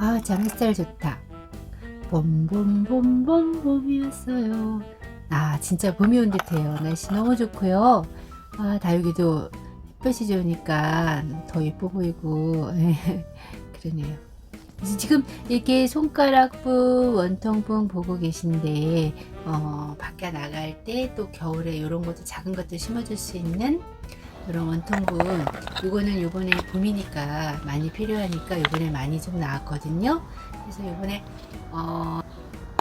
아, 참 햇살 좋다. 봄봄봄봄 봄이었어요. 아, 진짜 봄이 온 듯해요. 날씨 너무 좋고요. 아, 다육이도 햇볕이 좋으니까 더 예뻐 보이고 그러네요. 그래서 지금 이렇게 손가락부 원통분 보고 계신데 어, 밖에 나갈 때 또 겨울에 이런 것도 작은 것도 심어줄 수 있는 이런 원통분 이거는 요번에 봄이니까 많이 필요하니까 요번에 많이 좀 나왔거든요. 그래서 요번에 어,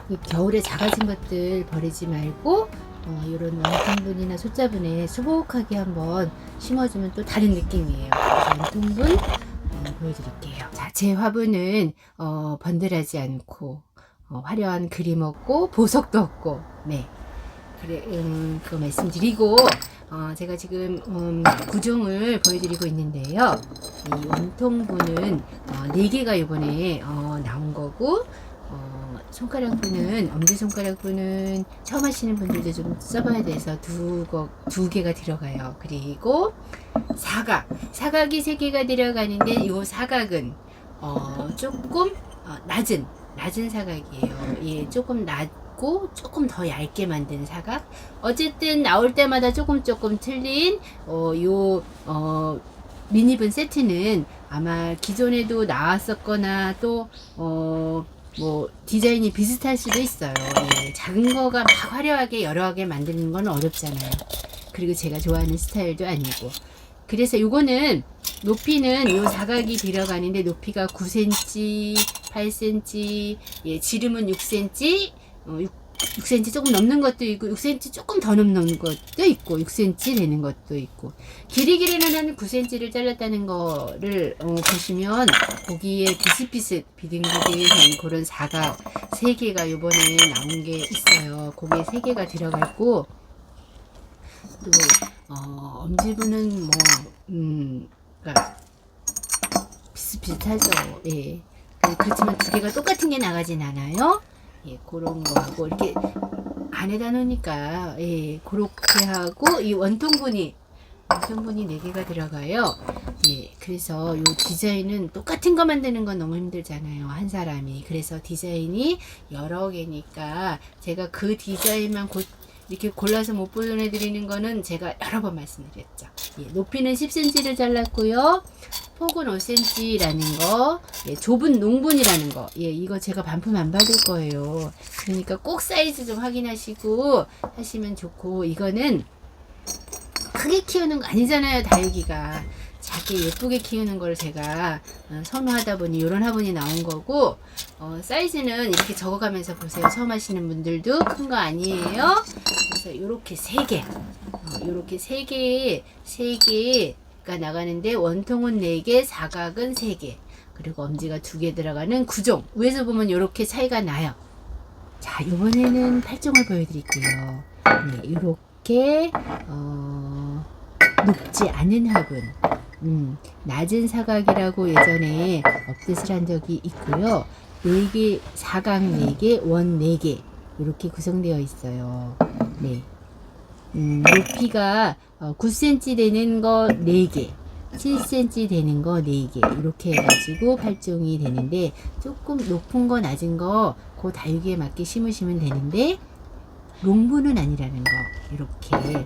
이 겨울에 작아진 것들 버리지 말고 어, 이런 원통분이나 솥자분에 수북하게 한번 심어주면 또 다른 느낌이에요. 원통분 어, 보여드릴게요. 자, 제 화분은 어, 번들하지 않고 어, 화려한 그림 없고 보석도 없고 네 그래 음, 그거 말씀드리고 어, 제가 지금 음, 구종을 보여드리고 있는데요. 이 원통분은 어, 4개가 이번에 어, 나온 거고 어, 손가락분은 엄지손가락분은 처음 하시는 분들도 좀 써봐야 돼서 두, 거, 두 개가 들어가요. 그리고 사각 사각이 세 개가 들어가는데 이 사각은 어, 조금 어, 낮은 낮은 사각이에요. 예, 조금 낮 고 조금 더 얇게 만든 사각. 어쨌든 나올 때마다 조금 조금 틀린 어, 요 어, 미니분 세트는 아마 기존에도 나왔었거나 또 어, 뭐 디자인이 비슷할 수도 있어요. 예, 작은 거가 막 화려하게 여러 개 만드는 건 어렵잖아요. 그리고 제가 좋아하는 스타일도 아니고. 그래서 요거는 높이는 요 사각이 들어가는데 높이가 9cm, 8cm, 예, 지름은 6cm, 어, 6, 6cm 조금 넘는 것도 있고 6cm 조금 더 넘는 것도 있고 6cm 되는 것도 있고 길이 길이는 한 9cm를 잘랐다는 거를 어, 보시면 거기에 비슷비슷 비등비등한 그런 사각 3개가 요번에 나온 게 있어요. 거기에 3개가 들어갔고 또 어, 엄지부는 뭐 음, 그러니까 비슷비슷하죠. 예. 그- 그렇지만 두 개가 똑같은 게 나가진 않아요. 예, 그런 거하고 이렇게 안에다 놓으니까 예, 그렇게 하고 이 원통분이 원통분이 네 개가 들어가요. 예, 그래서 이 디자인은 똑같은 거 만드는 건 너무 힘들잖아요. 한 사람이. 그래서 디자인이 여러 개니까 제가 그 디자인만 곧 이렇게 골라서 못 보내드리는 거는 제가 여러 번 말씀드렸죠. 예, 높이는 10cm를 잘랐고요. 폭은 5cm라는 거, 예, 좁은 농분이라는 거, 예, 이거 제가 반품 안 받을 거예요. 그러니까 꼭 사이즈 좀 확인하시고 하시면 좋고, 이거는 크게 키우는 거 아니잖아요, 다육이가. 작게 예쁘게 키우는 걸 제가 어, 선호하다 보니 이런 화분이 나온 거고, 어, 사이즈는 이렇게 적어가면서 보세요. 처음 하시는 분들도 큰 거 아니에요. 그래서 이렇게 세 개, 어, 이렇게 세 개, 세 개 가 나가는데 원통은 네 개, 사각은 세 개, 그리고 엄지가 두개 들어가는 구종. 위에서 보면 이렇게 차이가 나요. 자, 이번에는 팔종을 보여드릴게요. 네, 이렇게 어, 높지 않은 화분. 음, 낮은 사각이라고 예전에 업데이트를 한 적이 있고요. 4개, 사각 4개, 원 4개 이렇게 구성되어 있어요. 네. 음, 높이가 어, 9cm 되는 거 4개, 7cm 되는 거 4개 이렇게 해가지고 팔종이 되는데 조금 높은 거 낮은 거 그 다육이에 맞게 심으시면 되는데 롱분은 아니라는 거 이렇게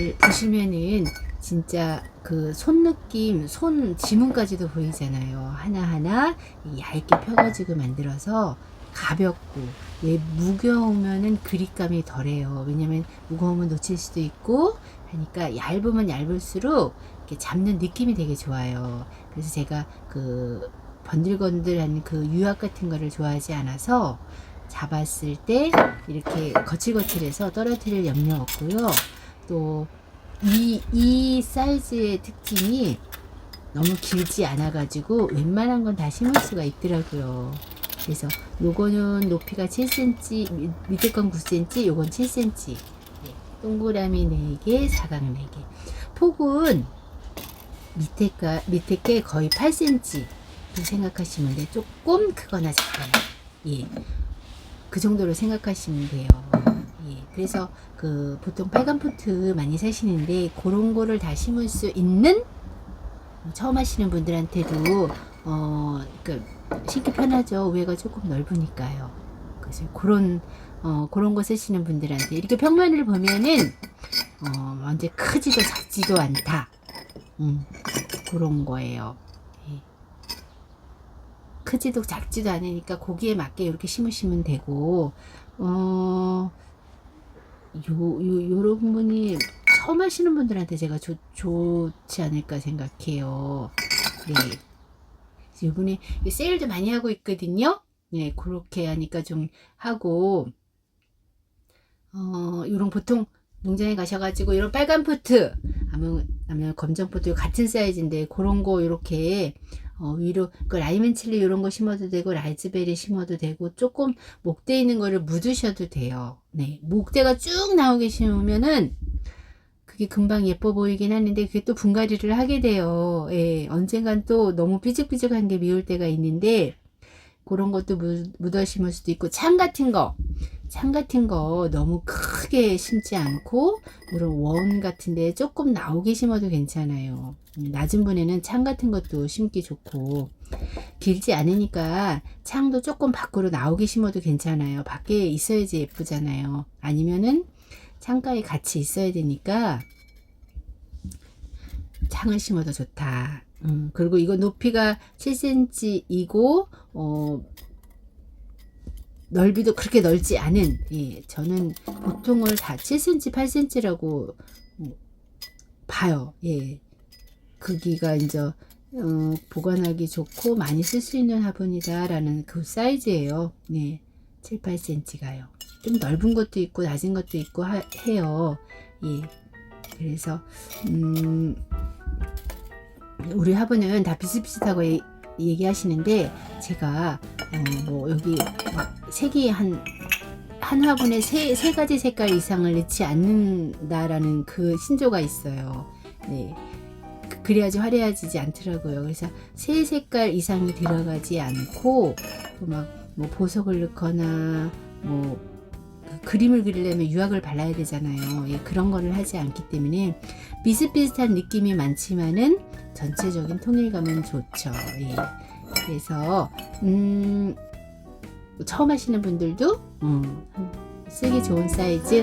이를 보시면은 진짜 그 손 느낌, 손 지문까지도 보이잖아요. 하나하나 얇게 펴가지고 만들어서 가볍고 왜 무거우면은 그립감이 덜해요. 왜냐면 무거우면 놓칠 수도 있고 하니까 얇으면 얇을수록 이렇게 잡는 느낌이 되게 좋아요. 그래서 제가 그 번들번들한 그 유압 같은 거를 좋아하지 않아서 잡았을 때 이렇게 거칠거칠해서 떨어뜨릴 염려 없고요. 또 이, 이 사이즈의 특징이 너무 길지 않아 가지고 웬만한 건 다 심을 수가 있더라고요. 그래서 요거는 높이가 7cm, 밑- 밑에 건 9cm, 요건 7cm. 네, 동그라미 4개, 사각 4개. 폭은 밑에, 가, 밑에 게 거의 8cm 생각하시면 돼요. 조금 크거나 작거나. 예. 그 정도로 생각하시면 돼요. 예. 그래서 그 보통 빨간 포트 많이 사시는데 그런 거를 다 심을 수 있는 처음 하시는 분들한테도 어, 그 신기 편하죠. 우회가 조금 넓으니까요. 그래서 그런 어, 그런 거 쓰시는 분들한테 이렇게 평면을 보면은 어, 언제 크지도 작지도 않다. 음, 그런 거예요. 예. 크지도 작지도 않으니까 거기에 맞게 이렇게 심으시면 되고 어, 요, 요, 요런 분이 처음 하시는 분들한테 제가 좋, 좋지 않을까 생각해요. 네. 이번에 세일도 많이 하고 있거든요. 네, 그렇게 하니까 좀 하고, 어, 요런 보통 농장에 가셔가지고, 이런 빨간 포트, 아니면, 아니면 검정 포트 같은 사이즈인데, 그런 거 이렇게, 어, 위로, 그 라이멘 칠리 이런 거 심어도 되고, 라이즈베리 심어도 되고, 조금 목대 있는 거를 묻으셔도 돼요. 네, 목대가 쭉 나오게 심으면은, 그게 금방 예뻐 보이긴 하는데 그게 또 분갈이를 하게 돼요. 예, 언젠간 또 너무 삐죽삐죽한 게 미울 때가 있는데 그런 것도 묻, 묻어 심을 수도 있고 창 같은 거, 창 같은 거 너무 크게 심지 않고 이런 원 같은 데 조금 나오게 심어도 괜찮아요. 음, 낮은 분에는 창 같은 것도 심기 좋고 길지 않으니까 창도 조금 밖으로 나오게 심어도 괜찮아요. 밖에 있어야지 예쁘잖아요. 아니면은 창가에 같이 있어야 되니까 창을 심어도 좋다. 음, 그리고 이거 높이가 7cm이고 어, 넓이도 그렇게 넓지 않은 예, 저는 보통을 다 7cm, 8cm라고 봐요. 예. 크기가 이제 어, 보관하기 좋고 많이 쓸 수 있는 화분이다라는 그 사이즈예요. 네. 7, 8cm가요. 좀 넓은 것도 있고 낮은 것도 있고 하- 해요. 예. 그래서 음, 우리 화분은 다 비슷비슷하고 예- 얘기하시는데 제가 어, 뭐 여기 막 색이 한 한 화분에 세, 세 가지 색깔 이상을 넣지 않는다라는 그 신조가 있어요. 네. 그- 그래야지 화려해지지 않더라고요. 그래서 세 색깔 이상이 들어가지 않고 막 뭐 보석을 넣거나 뭐그 그림을 그리려면 유학을 발라야 되잖아요. 예, 그런 거를 하지 않기 때문에 비슷비슷한 느낌이 많지만은 전체적인 통일감은 좋죠. 예. 그래서 음, 처음 하시는 분들도 음, 쓰기 좋은 사이즈